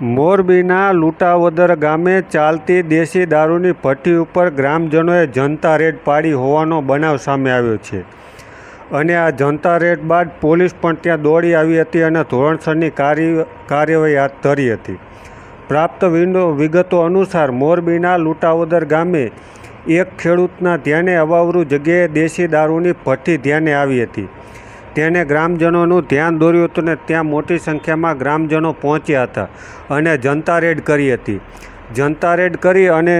મોરબીના લૂંટાવદર ગામે ચાલતી દેશી દારૂની ભઠ્ઠી ઉપર ગ્રામજનોએ જનતા રેડ પાડી હોવાનો બનાવ સામે આવ્યો છે. અને આ જનતા રેડ બાદ પોલીસ પણ ત્યાં દોડી આવી હતી અને ધોરણસરની કાર્ય, કાર્યવાહી હાથ ધરી હતી. પ્રાપ્ત વિગતો અનુસાર મોરબીના લૂંટાવદર ગામે એક ખેડૂતના ધ્યાને અવાવરૂ જગ્યાએ દેશી દારૂની ભઠ્ઠી ધ્યાને આવી હતી. તેને ગ્રામજનોનું ધ્યાન દોર્યું હતું ને ત્યાં મોટી સંખ્યામાં ગ્રામજનો પહોંચ્યા હતા અને જનતા રેડ કરી હતી. જનતા રેડ કરી અને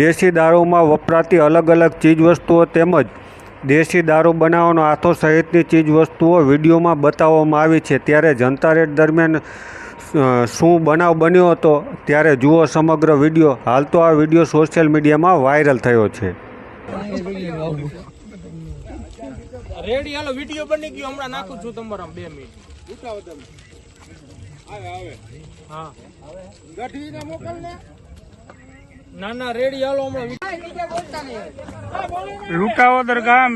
દેશી દારૂમાં વપરાતી અલગ અલગ ચીજવસ્તુઓ તેમજ દેશી દારૂ બનાવવાનો આથો સહિતની ચીજવસ્તુઓ વિડીયોમાં બતાવવામાં આવી છે. ત્યારે જનતા રેડ દરમિયાન શું બનાવ બન્યો હતો ત્યારે જુઓ સમગ્ર વીડિયો. હાલ તો આ વીડિયો સોશિયલ મીડિયામાં વાયરલ થયો છે. રેડી હાલો વીડિયો બની ગયો. હમણાં નાખું છું તમારા બે મિનિટ. હા. ના. ના રેડી હાલો હમણાં લૂંટાવદર ગામ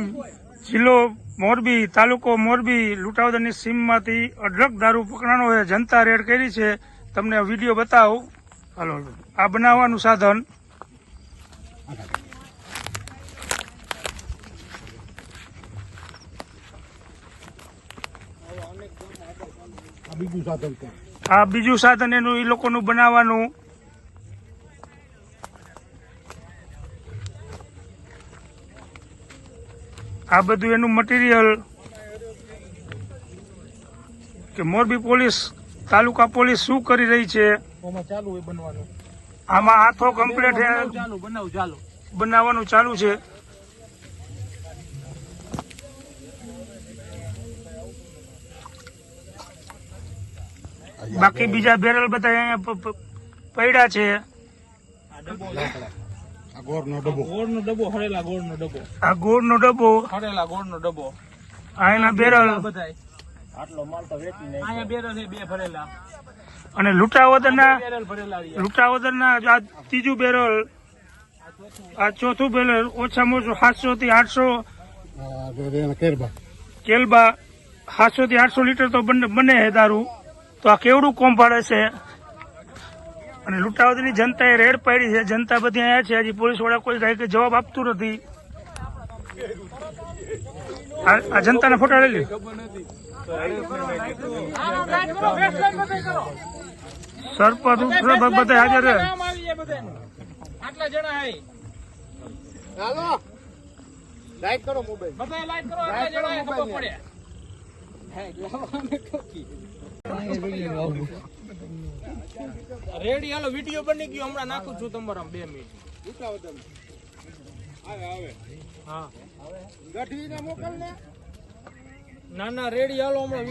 જિલ્લો મોરબી તાલુકો મોરબી લૂંટાવદરની સીમમાંથી અઢળક દારૂ પકડાણો જનતા રેડ કરી છે. તમને વીડિયો બતાવું. હાલો. આ બનાવવાનું સાધન આ બીજું સાધન એનું એ લોકોનું બનાવવાનું. આ બધું એનું મટીરિયલ કે મોરબી પોલીસ તાલુકા પોલીસ શું કરી રહી છે? આમાં હાથો કમ્પ્લીટ બનાવવાનું ચાલુ છે. બાકી બીજા બેરલ બધા અહીંયા પડ્યા છે. ગોળનો ડબ્બો. હરેલા ગોળનો ડબ્બો. આ ગોળનો ડબ્બો. હરેલા ગોળનો ડબ્બો. આ એના બેરલ. બધાય. આટલો માલ તો વેચી નાખ્યો. અહીંયા બેરલ છે બે ભરેલા. અને લૂંટાવદરના બેરલ ભરેલા રહ્યા. લૂંટાવદરના આ ત્રીજું બેરલ. આ ચોથું બેરલ ઓછામાં ઓછું સાતસો થી આઠસો કેલબા સાતસો થી આઠસો લીટર તો બને બને છે દારૂ. તો આ કેવડું કોમ પાડે છે? અને લૂંટાવદરની જનતાએ રેડ પાડી છે. જનતા બધી અહીંયા છે. હજી પોલીસવાળા કોઈ કાંઈ જવાબ આપતું નથી. આ જનતાના ફોટા લઈ લે સરપંચ ઉપસરપંચ બધા હાજર છે. આટલા જણા હે બધાય લાઈટ કરો આટલા જણા હે, ખબર પડે રેડી હાલો વીડિયો બની ગયો. હમણાં નાખું છું તમારા બે મિનિટ. હા. ના ના રેડી હાલો હમણાં